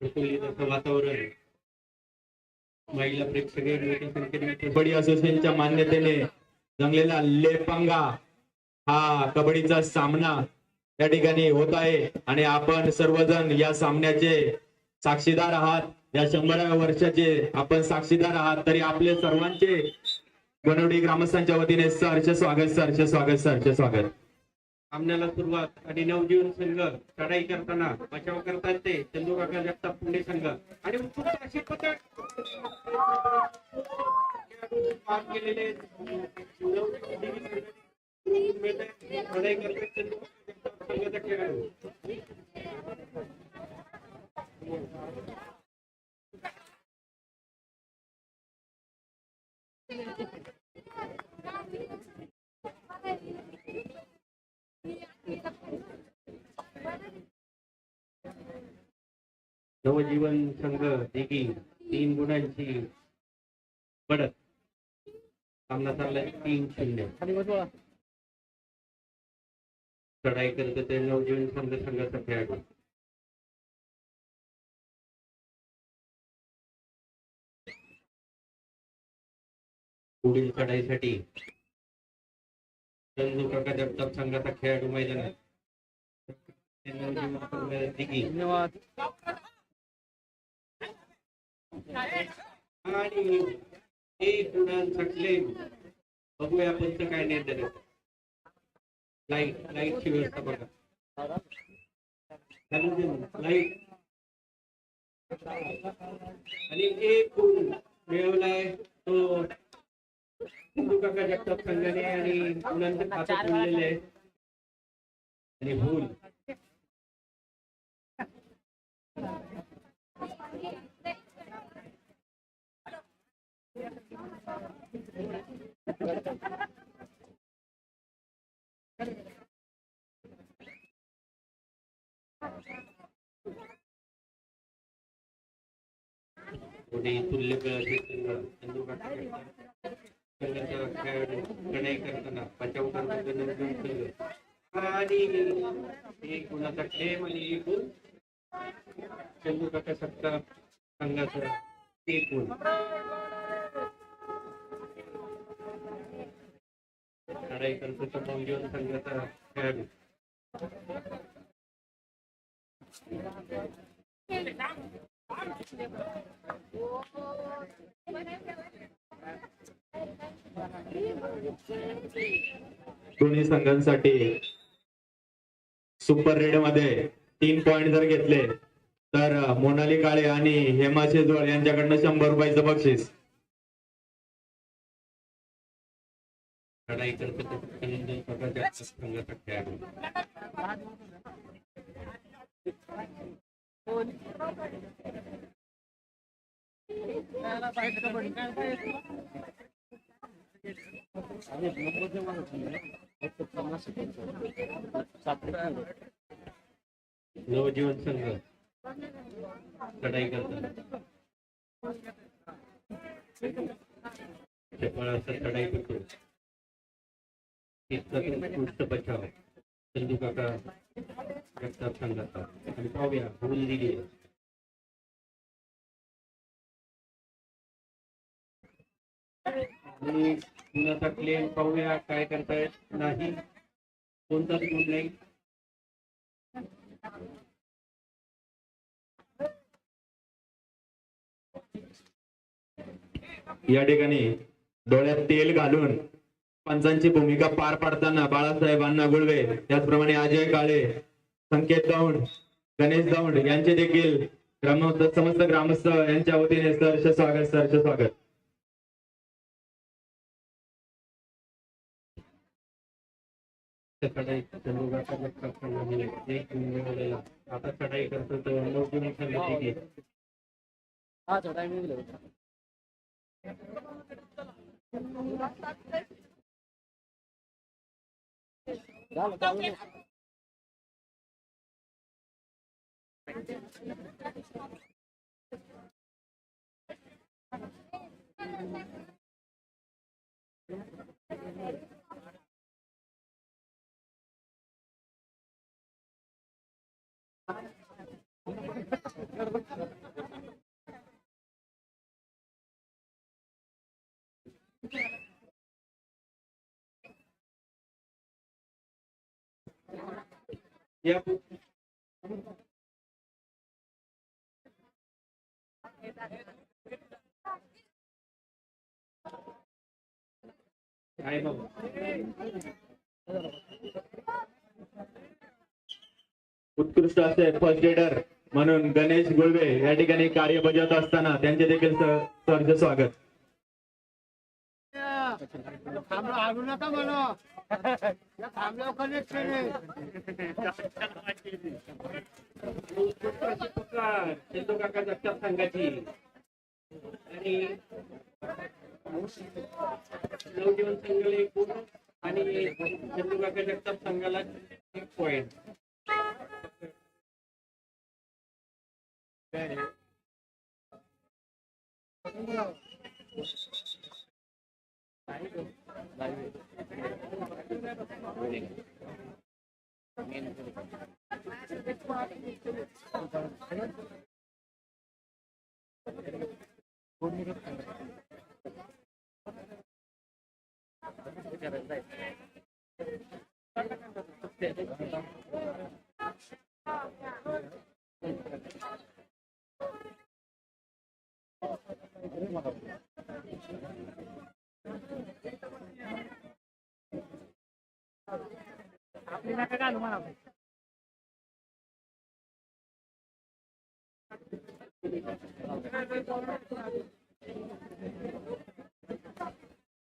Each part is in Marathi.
प्रफुल्लित असं वातावरण महिला प्रेक्षक मोठ्या संख्येने कबड्डी असोसिएशनच्या मान्यतेने जमलेला लेपंगा हा कबड्डीचा सामना या ठिकाणी होत आहे. आणि आपण सर्वजण या सामन्याचे साक्षीदार आहात. या शंभराव्या वर्षाचे आपण साक्षीदार आहात. तरी आपले सर्वांचे बनवडी ग्रामस्थांच्या वतीने सरचे स्वागत सरचे स्वागत सरचे स्वागत. सामन्याला सुरुवात आणि नवजीवन संघ चढाई करताना बचाव करतात ते चंदूकाका जगताप पुणे संघ. आणि उत्कृष्ट अशी पथक केलेले चढाई करतात जगताप संघाचा खेळाडू नवजीवन संघ दिघी तीन गुणांची बढत सामना तीन शून्य. चढाई करत ते नवजीवन संघ संघाचा खेळाडू. पुढील चढाईसाठी जगताप संघाचा खेळाडू धन्यवाद. आणि एक उडान सुटले बघूया पंच काय निर्णय देतो लाइट लाईटची व्यवस्था बघा लाइट आणि एक गुण मिळवलाय तो सिंधू काका जगताप संघाने आणि मुलांचं खातं खोललेलं आहे आणि भूल तुल्य कळाची करताना. बचाव करताना आणि एक गुणाचा क्लेम आणि एक गुण चंदू सत्ता संघाचा एक गुण लढाई करतो तो नवजीवन संघाचा खेळाडू दोन्ही संघांसाठी सुपर रेडमध्ये तीन पॉइंट जर घेतले तर मोनाली काळे आणि हेमा शेजवळ यांच्याकडनं शंभर रुपयाचं बक्षीस. लढाई करतो तो चंदू काका जगताप संघाचा खेळाडू नवजीवन संघ. लढाई करताना क्षेपणास्त्र चढाई करतो. उत्कृष्ट बचाव. चंदू काका जगताप संघाचा आणि पाहूया भूल दिली. आहे. आणि गुणाचा क्लेम पाहूया काय करतायत नाही. कोणताच गुण नाही या ठिकाणी डोळ्यात तेल घालून पंचांची भूमिका पार पाडताना बाळासाहेब अण्णा गुळवे त्याचप्रमाणे अजय काळे संकेत दौंड गणेश दौंड यांचे देखील ग्राम समस्त ग्रामस्थ यांच्या वतीने सहर्ष स्वागत सहर्ष स्वागत. चढाई चंदू काका जगताप संघाने एक गुण मिळवलेला आता चढाई đó là con Thank you. थोडा टाइम दिला झालं चालू दे. या पु- काय भाऊ उत्कृष्ट असे फर्स्ट एडर म्हणून गणेश गुळवे या ठिकाणी कार्य बजावत असताना त्यांचे देखील स- सहर्ष स्वागत थांबलो आणू नका म्हणा थांबलो कनेक्ट पुकार चंदू काका जगताप संघाची आणि नवजीवन संघाला एक गुण आणि चंदू काका जगताप संघाला एक पॉइंट Thank you. आपली नका घालू म्हणा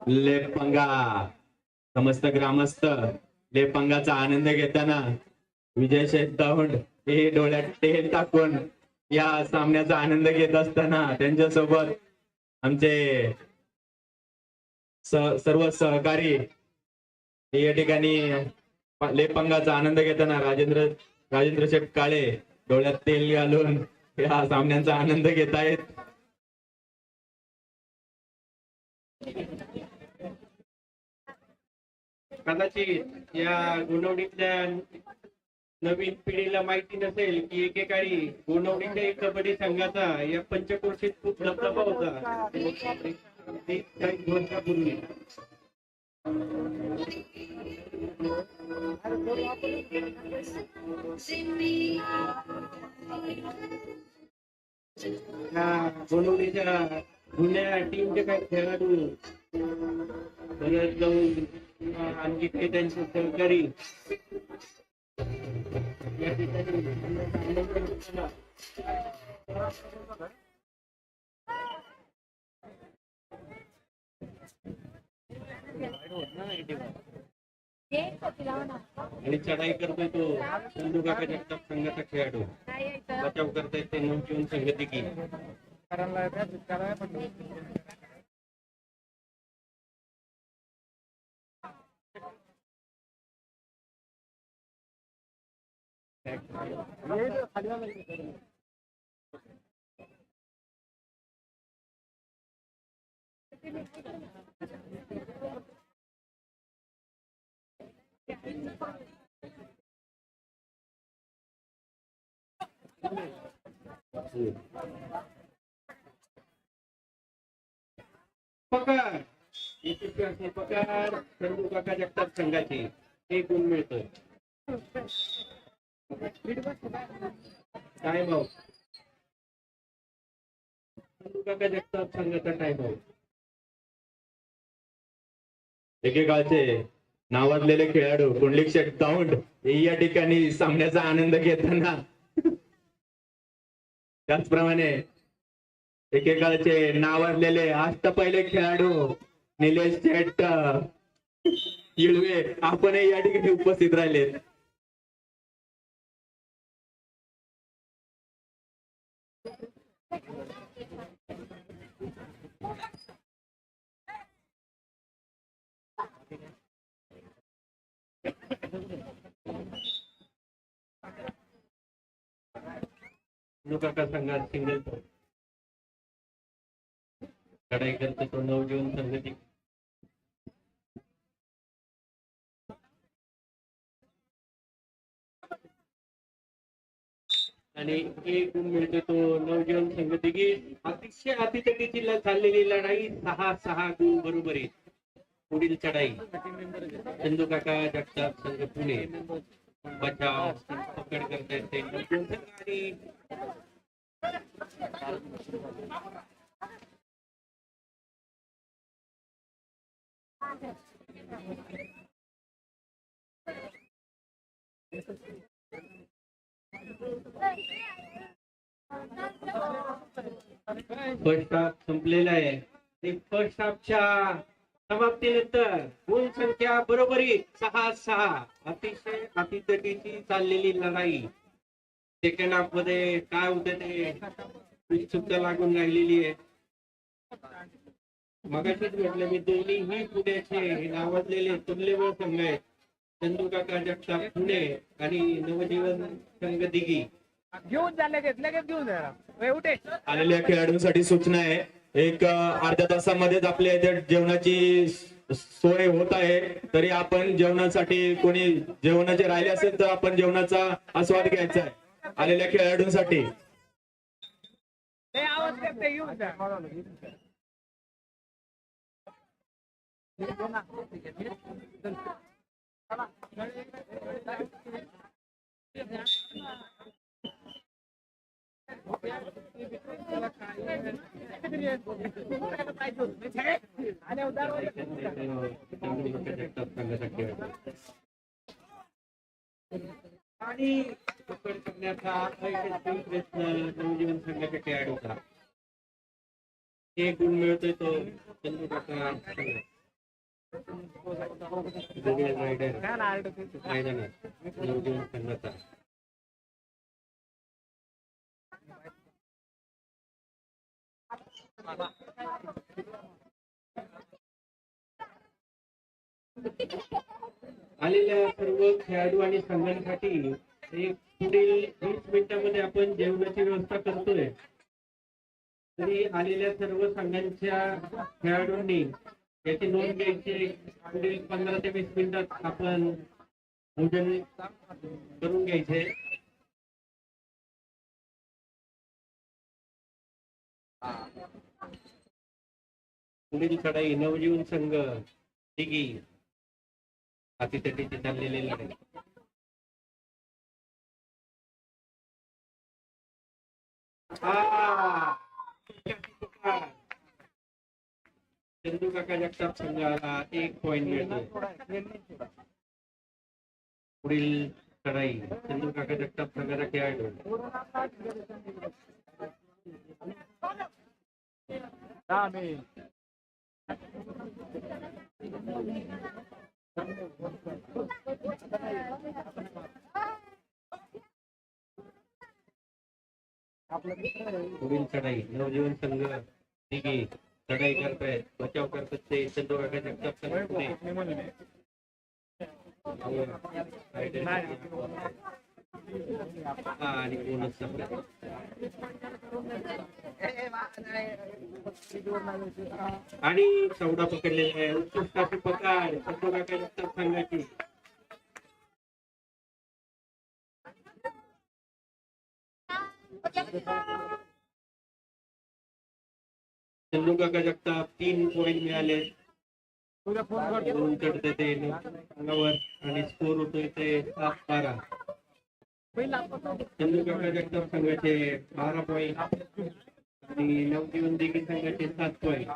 लेपंगा समस्त ग्रामस्थ लेपंगाचा आनंद घेताना विजय शेठ हे डोळ्यात तेल टाकून या सामन्याचा आनंद घेत असताना त्यांच्यासोबत आमचे सर्व सहकारी या ठिकाणी लेपंगाचा आनंद घेताना राजेंद्र राजेंद्र शेठ काळे डोळ्यात तेल घालून या सामन्यांचा आनंद घेत आहेत कदाचित या गुणवडीतल्या नवीन पिढीला माहिती नसेल की एकेकाळी गुणवडीच्या एक कबड्डी संघाचा या पंचक्रोशीत खूप दबदबा होता. ते काही जुन्या टीमचे काही खेळाडू? परत जाऊन आणखी ते त्यांचे सहकारी. या ठिकाणी आणि चढाई करतोय तो चंदू काका जगताप संघाचा खेळाडू बचाव करतायत ते नवजीवन संघटिकी करायला करायला पण पकार इथे पकार चंदू काका जगताप संघाची एक गुण मिळतोय टाइम आउट चंदू काका जगताप संघाचा टाइम आउट एकेकाळचे नावाजलेले खेळाडू कुंडलिक शेठ दौंड हे या ठिकाणी सामन्याचा आनंद घेताना. त्याचप्रमाणे एकेकाळचे नावाजलेले अष्ट पहिले खेळाडू निलेश शेठ इळवे आपणही या ठिकाणी उपस्थित राहिलेत. काका संघात सिंगल चढाई करते तो नवजीवन संघटिक आणि एक गुण मिळतो तो नवजीवन संघटिकी अतिशय अतितटीची चाललेली लढाई सहा सहा गुण बरोबरीत पुढील चढाई. चंदू काका जगताप संघ पुणे. बचाव पकड करता येते आणि फर्स्ट हाफ संपलेला आहे. आणि फर्स्ट हाफच्या समाप्तीनंतर गुण संख्या बरोबरी सहा सहा. अतिशय अतितटीची चाललेली लढाई. सेकंड हाफमध्ये काय होते ते? उत्सुकता लागून राहिलेली आहे. मगाशीच म्हटलं मी दोन्ही ही पुण्याचे हे नावाजलेले तुल्यबळ संघ आहेत. चंदू काका जगताप पुणे आणि नवजीवन संघ दिघी. घेऊन जा लगेच लगेच घेऊन आलेल्या खेळाडूंसाठी सूचना आहे. एक अर्ध्या तासामध्येच आपल्या इथे जेवणाची सोय होत आहे. तरी आपण जेवणासाठी कोणी जेवणाचे राहिले असेल तर आपण जेवणाचा आस्वाद घ्यायचा आहे. आलेल्या खेळाडूंसाठी. ए, आवाज करते घेऊन जा आणि उदार आणि पकड करण्याचा अयशस्वी प्रयत्न नवजीवन संघाच्या खेळाडूचा एक गुण मिळतोय तो नवजीवन संघाचा Thank you. आलेल्या सर्व खेळाडू आणि संघांसाठी एक पुढील वीस मिनिटांमध्ये आपण जेवणाची व्यवस्था करतोय. तरी आलेल्या सर्व संघांच्या खेळाडूंनी याची नोंद घ्यायची. पुढील पंधरा ते वीस मिनिटात आपण भोजन करून घ्यायचे. पुढील चढाई नवजीवन संघ दिघी अतितटीची चाललेली लढाई! चंदू काका जगताप संघाला एक पॉइंट मिळतो पुढील चढाई चंदू काका जगताप संघाचा खेळाडू पुढील चढाई नवजीवन संघ दिघी चढाई करतायत बचाव करत असते चंदू काका जगताप संघ पुणे. आणि बोनस आणि चौदा पकडलेला आहे. उत्कृष्ट अशी पकड. चंदू काय जगताप सांगायची? चंदू काका जगताप तीन पॉइंट मिळाले. दोन कट देते अंगावर. आणि स्कोर होतोय ते सात बारा. पहिला चंदू काका जगताप संघाचे बारा पॉईंट. आणि नवजीवन दिघी संघाचे सात पॉईंट.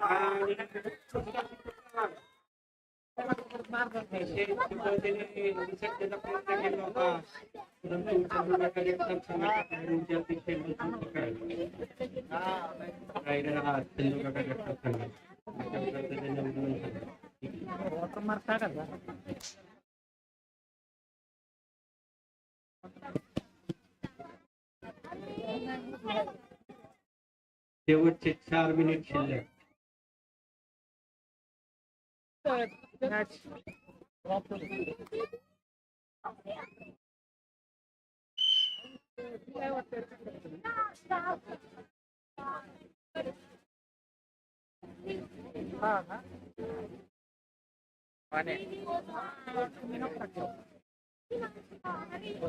आणि शेवटचे चार मिनिट शिल्लक. हा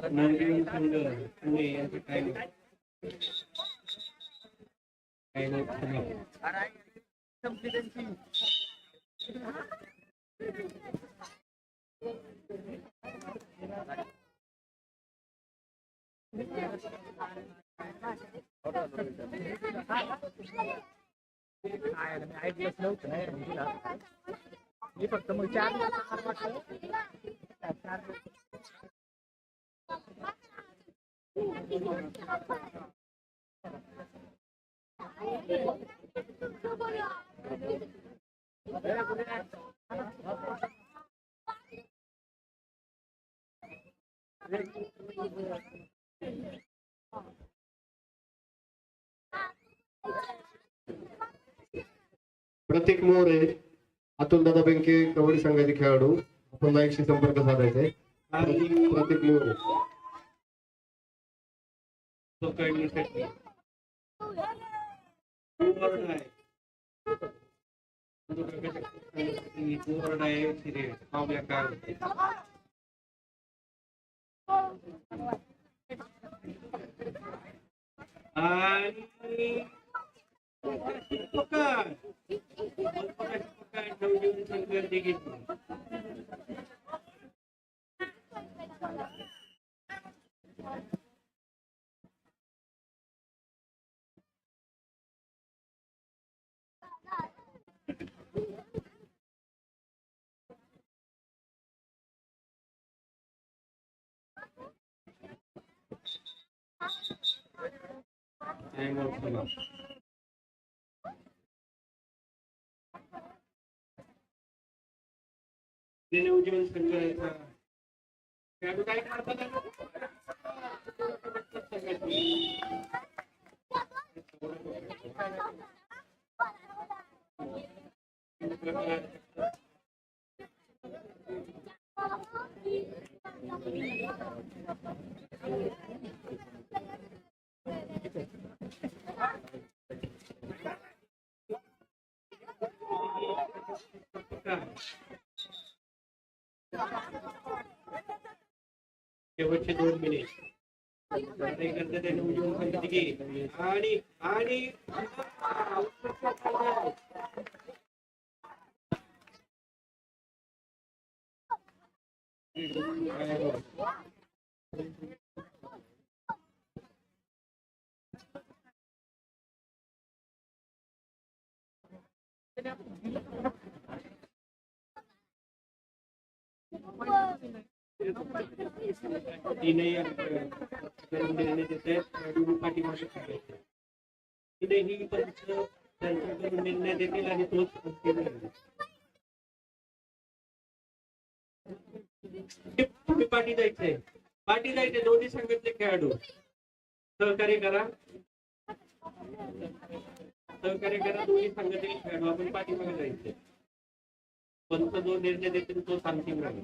नवजीवन संघ पुणे यांचं काय नाव? ऐकलंच नव्हतं नाही रे तुला. मी फक्त मग चार दिवस वाटलं चार दिवस प्रतीक मोरे अतुल दादा बँके कबड्डी संघाचे खेळाडू. आपण नाईकशी संपर्क साधायचा आहे. प्रतीक मोरे. पकडण्यासाठी आणि पकड पकड Dinujan sa kaya. Thank you. शेवटचे दोन मिनिट करता करते ते नवजीवन संघ आणि आणि. तीनही करून देते खेळाडू पाठीमागे जायचंय खेळाडू सहकार्य करा। सहकार्य करा दोन्ही संघातील खेळाडू आपण पाठीमागे जायचे पंच जो निर्णय देतील तोच अंतिम राहील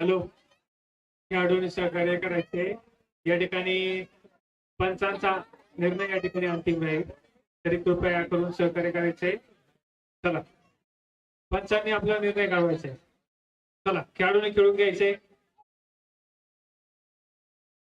हॅलो. खेळाडूंनी सहकार्य करायचे. या ठिकाणी पंचांचा निर्णय या ठिकाणी अंतिम राहील तरी कृपया करून सहकार्य करायचे. चला. पंचांनी आपला निर्णय काढवायचे चला खेळाडूने खेळून घ्यायचे.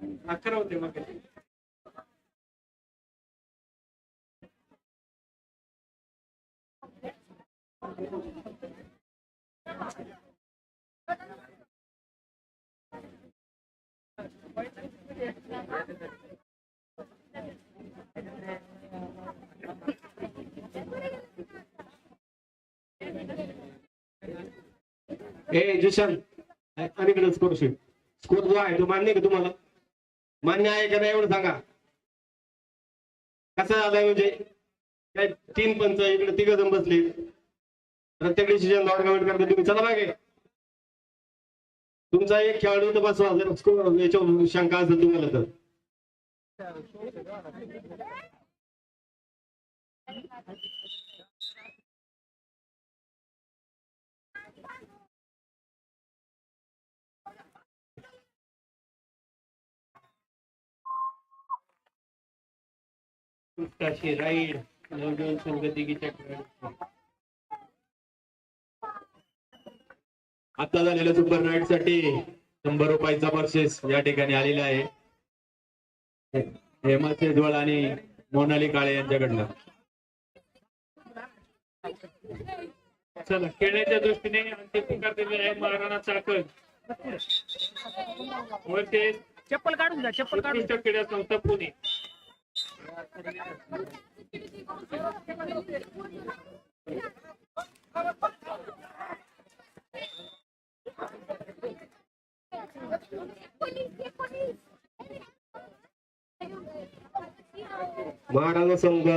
अकरा होते मग. ए जिशन अलीकडेच करू स्कोर जो आहे तो मान्य का तुम्हाला? मान्य आहे का नाही एवढं सांगा. कसं झालंय म्हणजे? काय तीन पंच इकडे तिघ जण बसले. प्रत्येक डिसिजन ऑर्गमेंट करता तुम्ही. चला मागे. तुमचा एक खेळाडू तर बसवा. जर याच्यावर शंका असेल तुम्हाला तर. अशी राईड नवजीवन आता झालेल्या सुपर नाईटसाठी शंभर रुपयाचा बक्षीस या ठिकाणी आलेला आहे. हेमा सेजवळ आणि मोनाली काळे यांच्याकडनं. चला खेळण्याच्या दृष्टीने अंतिम पुकार दिलेला आहे महाराणा चाकण. चप्पल काढून घ्या चप्पल काढून क्रीडा संस्था पुणे. महाराणा संघ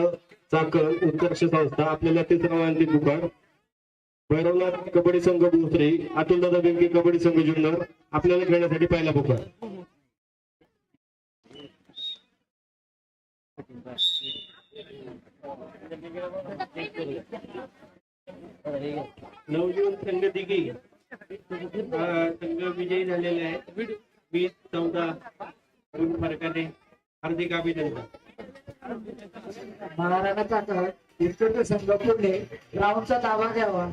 चाकण उत्कर्ष संस्था आपल्याला तिसरा मानती पुकार भैरवनाथ कबड्डी संघ दुसरी अतुलदादा बेंके कबड्डी संघ जुन्नर आपल्याला खेळण्यासाठी पहिला पुकार नवजीवन संघ दिघी. संघ विजयी झालेले आहे. वीस चौदा गुण फरकाने हार्दिक अभिनंदन. महाराणा चाकण संघ पुढे राऊंडचा ताबा घ्यावा.